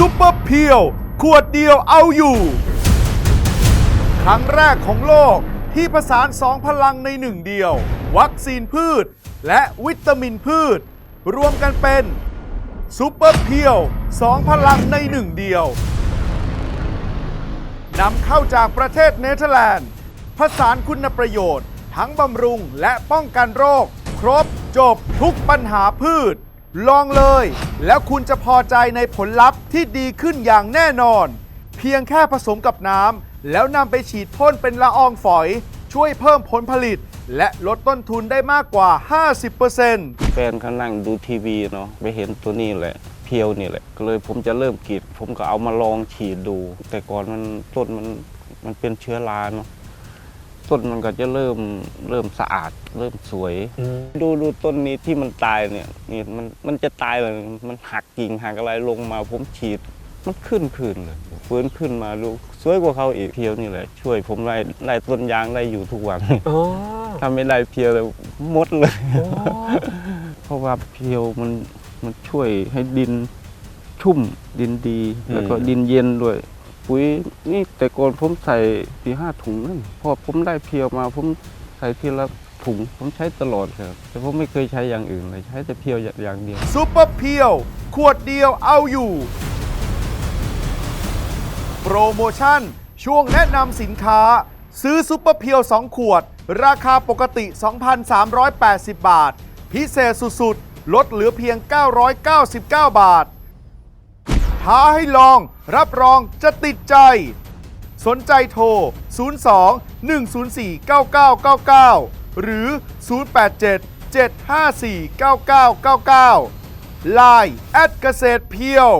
ซุปเปอร์เพียว ขวดเดียวเอาอยู่ ครั้งแรกของโลกที่ผสานสองพลังในหนึ่งเดียว วัคซีนพืช และวิตามินพืช รวมกันเป็นซุปเปอร์เพียวสองพลังในหนึ่งเดียวนำเข้าจากประเทศเนเธอร์แลนด์ผสานคุณประโยชน์ ทั้งบำรุงและป้องกันโรค ครบจบทุกปัญหาพืช ลองเลย แล้วคุณจะพอใจในผลลัพธ์ที่ดีขึ้นอย่างแน่นอน เพียงแค่ผสมกับน้ำแล้วนำไปฉีดพ่นเป็นละอองฝอย ช่วยเพิ่มผลผลิต และลดต้นทุนได้มากกว่า 50%แฟนเขานั่งดูทีวีเนาะไปเห็นตัวนี้แหละ เพียวนี่แหละก็เลยผมจะเริ่มกรีดผมก็เอามาลองฉีดดู แต่ก่อนมันต้นมันมันเป็นเชื้อราเนาะ ต้นมันก็จะเริ่มเริ่มสะอาด เริ่มสวย ดูดูต้นนี้ที่มันตายเนี่ยนี่มันมันจะตายเลยมันหักกิ่งหักอะไรลงมาผมฉีด มันขึ้นคืนเลยฟื้นขึ้นมาดูสวยกว่าเขาอีกเพียวนี่แหละ ช่วยผมไล่ไล่ต้นยางได้อยู่ทุกวันโอ้ถ้าไม่ได้เพียวเลยหมดเลย เพราะว่าเพียวมันมันช่วยให้ดินชุ่มดินดี แล้วก็ดินเย็นด้วย ปุ๋ยนี่แต่ก่อนผมใส่สี่ห้าถุงนั่นพอผมได้เพียวมาผมใส่ทีละถุงผมใช้ตลอดครับ แต่ผมไม่เคยใช้อย่างอื่นเลยใช้แต่เพียวอย่างเดียวซุปเปอร์เพียวขวดเดียวเอาอยู่ โปรโมชั่น ช่วงแนะนำสินค้า ซื้อซุปเปอร์เพียว 2 ขวด ราคาปกติ 2,380 บาท พิเศษสุดๆ ลดเหลือเพียง 999 บาท ท้าให้ลอง รับรองจะติดใจ สนใจโทร 02 104 9999 หรือ 087 754 9999 Line แอดเกษตรเพียว